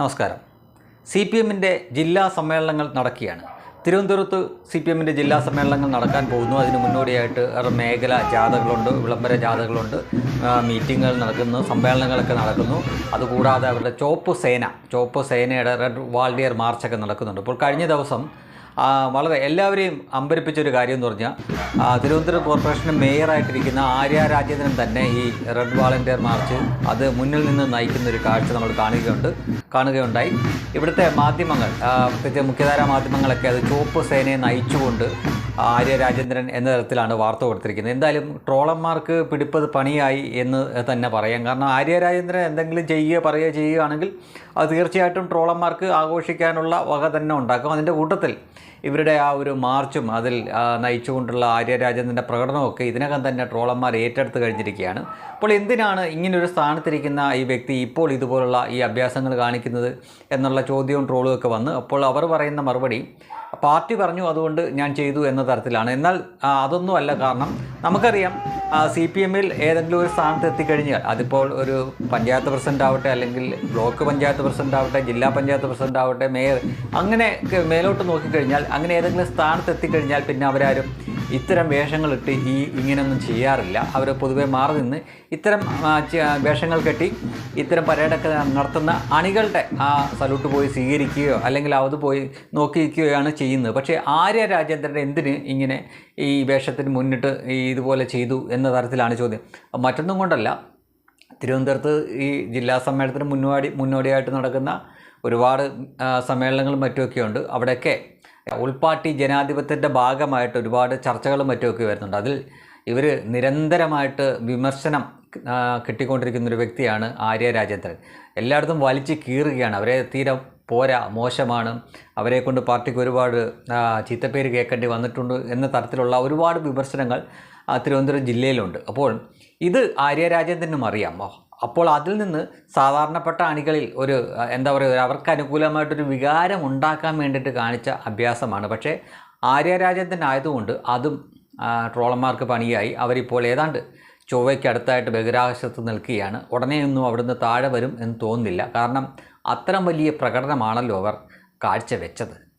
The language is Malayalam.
നമസ്കാരം. സി പി എമ്മിന്റെ ജില്ലാ സമ്മേളനങ്ങൾ നടക്കുകയാണ്. തിരുവനന്തപുരത്ത് സി പി എമ്മിന്റെ ജില്ലാ സമ്മേളനങ്ങൾ നടക്കാൻ പോകുന്നു. അതിന് മുന്നോടിയായിട്ട് മേഖല ജാഥകളുണ്ട് വിളംബര ജാഥകളുണ്ട് മീറ്റിങ്ങുകൾ നടക്കുന്നു സമ്മേളനങ്ങളൊക്കെ നടക്കുന്നു. അതുകൂടാതെ അവരുടെ ചോപ്പ് സേന ചോപ്പ് സേനയുടെ റെഡ് വാൾഡിയർ മാർച്ചൊക്കെ നടക്കുന്നുണ്ട്. ഇപ്പോൾ കഴിഞ്ഞ ദിവസം വളരെ എല്ലാവരെയും അമ്പരിപ്പിച്ച ഒരു കാര്യം എന്ന് പറഞ്ഞാൽ തിരുവനന്തപുരം കോർപ്പറേഷന് മേയറായിട്ടിരിക്കുന്ന ആര്യ രാജേന്ദ്രൻ തന്നെ ഈ റെഡ് വാളണ്ടിയർ മാർച്ച് അത് മുന്നിൽ നിന്ന് നയിക്കുന്ന ഒരു കാഴ്ച നമ്മൾ കാണുകയുണ്ട് കാണുകയുണ്ടായി. ഇവിടുത്തെ മാധ്യമങ്ങൾ പ്രത്യേക പ്രത്യേകിച്ച് മുഖ്യധാര മാധ്യമങ്ങളൊക്കെ അത് ചുവപ്പ് സേനയെ നയിച്ചുകൊണ്ട് ആര്യ രാജേന്ദ്രൻ എന്ന തരത്തിലാണ് വാർത്ത കൊടുത്തിരിക്കുന്നത്. എന്തായാലും ട്രോളന്മാർക്ക് പിടിപ്പത് പണിയായി എന്ന് തന്നെ പറയാം. കാരണം ആര്യ രാജേന്ദ്രൻ എന്തെങ്കിലും ചെയ്യുക പറയുക ചെയ്യുകയാണെങ്കിൽ അത് തീർച്ചയായിട്ടും ട്രോളന്മാർക്ക് ആഘോഷിക്കാനുള്ള വക തന്നെ ഉണ്ടാക്കും. അതിന്റെ കൂട്ടത്തിൽ ഇവരുടെ ആ ഒരു മാർച്ചും അതിൽ നയിച്ചുകൊണ്ടുള്ള ആര്യ രാജേന്ദ്രന്റെ പ്രകടനമൊക്കെ ഇതിനകം തന്നെ ട്രോളന്മാർ ഏറ്റെടുത്ത് കഴിഞ്ഞിരിക്കുകയാണ്. അപ്പോൾ എന്തിനാണ് ഇങ്ങനൊരു സ്ഥാനത്തിരിക്കുന്ന ഈ വ്യക്തി ഇപ്പോൾ ഇതുപോലുള്ള ഈ അഭ്യാസങ്ങൾ കാണിക്കുന്നത് എന്നുള്ള ചോദ്യവും ട്രോളും ഒക്കെ വന്ന് അപ്പോൾ അവർ പറയുന്ന മറുപടി പാർട്ടി പറഞ്ഞു അതുകൊണ്ട് ഞാൻ ചെയ്തു എന്ന തരത്തിലാണ്. എന്നാൽ അതൊന്നും അല്ല കാരണം നമുക്കറിയാം സി പി എമ്മിൽ ഏതെങ്കിലും ഒരു സ്ഥാനത്ത് എത്തിക്കഴിഞ്ഞാൽ അതിപ്പോൾ ഒരു പഞ്ചായത്ത് പ്രസിഡന്റ് ആവട്ടെ അല്ലെങ്കിൽ ബ്ലോക്ക് പഞ്ചായത്ത് പ്രസിഡന്റ് ആവട്ടെ ജില്ലാ പഞ്ചായത്ത് പ്രസിഡന്റ് ആവട്ടെ മേയർ അങ്ങനെ മേലോട്ട് നോക്കിക്കഴിഞ്ഞാൽ അങ്ങനെ ഏതെങ്കിലും സ്ഥാനത്ത് എത്തിക്കഴിഞ്ഞാൽ പിന്നെ അവരാരും ഇത്തരം വേഷങ്ങളിട്ട് ഈ ഇങ്ങനെയൊന്നും ചെയ്യാറില്ല. അവർ പൊതുവെ മാറി നിന്ന് ഇത്തരം വേഷങ്ങൾ കെട്ടി ഇത്തരം പരേഡൊക്കെ നടത്തുന്ന അണികളുടെ ആ സല്യൂട്ട് പോയി സ്വീകരിക്കുകയോ അല്ലെങ്കിൽ അത് പോയി നോക്കിയിരിക്കുകയാണ് ചെയ്യുന്നത്. പക്ഷേ ആര്യ രാജേന്ദ്രൻ എന്തിന് ഇങ്ങനെ ഈ വേഷത്തിന് മുന്നിട്ട് ഈ ഇതുപോലെ ചെയ്തു എന്ന തരത്തിലാണ് ചോദ്യം. മറ്റൊന്നും കൊണ്ടല്ല. തിരുവനന്തപുരത്ത് ഈ ജില്ലാ സമ്മേളനത്തിന് മുന്നോടി മുന്നോടിയായിട്ട് നടക്കുന്ന ഒരുപാട് സമ്മേളനങ്ങളും മറ്റുമൊക്കെ ഉണ്ട് അവിടെയൊക്കെ ഉൾപാർട്ടി ജനാധിപത്യത്തിന്റെ ഭാഗമായിട്ട് ഒരുപാട് ചർച്ചകളും മറ്റുമൊക്കെ വരുന്നുണ്ട്. അതിൽ ഇവർ നിരന്തരമായിട്ട് വിമർശനം കിട്ടിക്കൊണ്ടിരിക്കുന്ന ഒരു വ്യക്തിയാണ് ആര്യ രാജേന്ദ്രൻ. എല്ലായിടത്തും വലിച്ചു കീറുകയാണ്. അവരെ തീരെ പോരാ മോശമാണ്. അവരെ കൊണ്ട് പാർട്ടിക്ക് ഒരുപാട് ചീത്തപ്പേര് കേൾക്കേണ്ടി വന്നിട്ടുണ്ട് എന്ന തരത്തിലുള്ള ഒരുപാട് വിമർശനങ്ങൾ തിരുവനന്തപുരം ജില്ലയിലുണ്ട്. അപ്പോൾ ഇത് ആര്യ രാജേന്ദ്രനും അറിയാം അപ്പോൾ അതിൽ നിന്ന് സാധാരണപ്പെട്ട അണികളിൽ ഒരു എന്താ പറയുക അവർക്ക് അനുകൂലമായിട്ടൊരു വികാരം ഉണ്ടാക്കാൻ വേണ്ടിയിട്ട് കാണിച്ച അഭ്യാസമാണ്. പക്ഷേ ആര്യരാജ്യത്തിന്റെ ആയതുകൊണ്ട് അതും ട്രോളർമാർക്ക് പണിയായി. അവരിപ്പോൾ ഏതാണ്ട് ചൊവ്വയ്ക്ക് അടുത്തായിട്ട് ബഹിരാകാശത്ത് നിൽക്കുകയാണ്. ഉടനെയൊന്നും അവിടുന്ന് താഴെ വരും എന്ന് തോന്നുന്നില്ല. കാരണം അത്തരം വലിയ പ്രകടനമാണല്ലോ അവർ കാഴ്ചവെച്ചത്.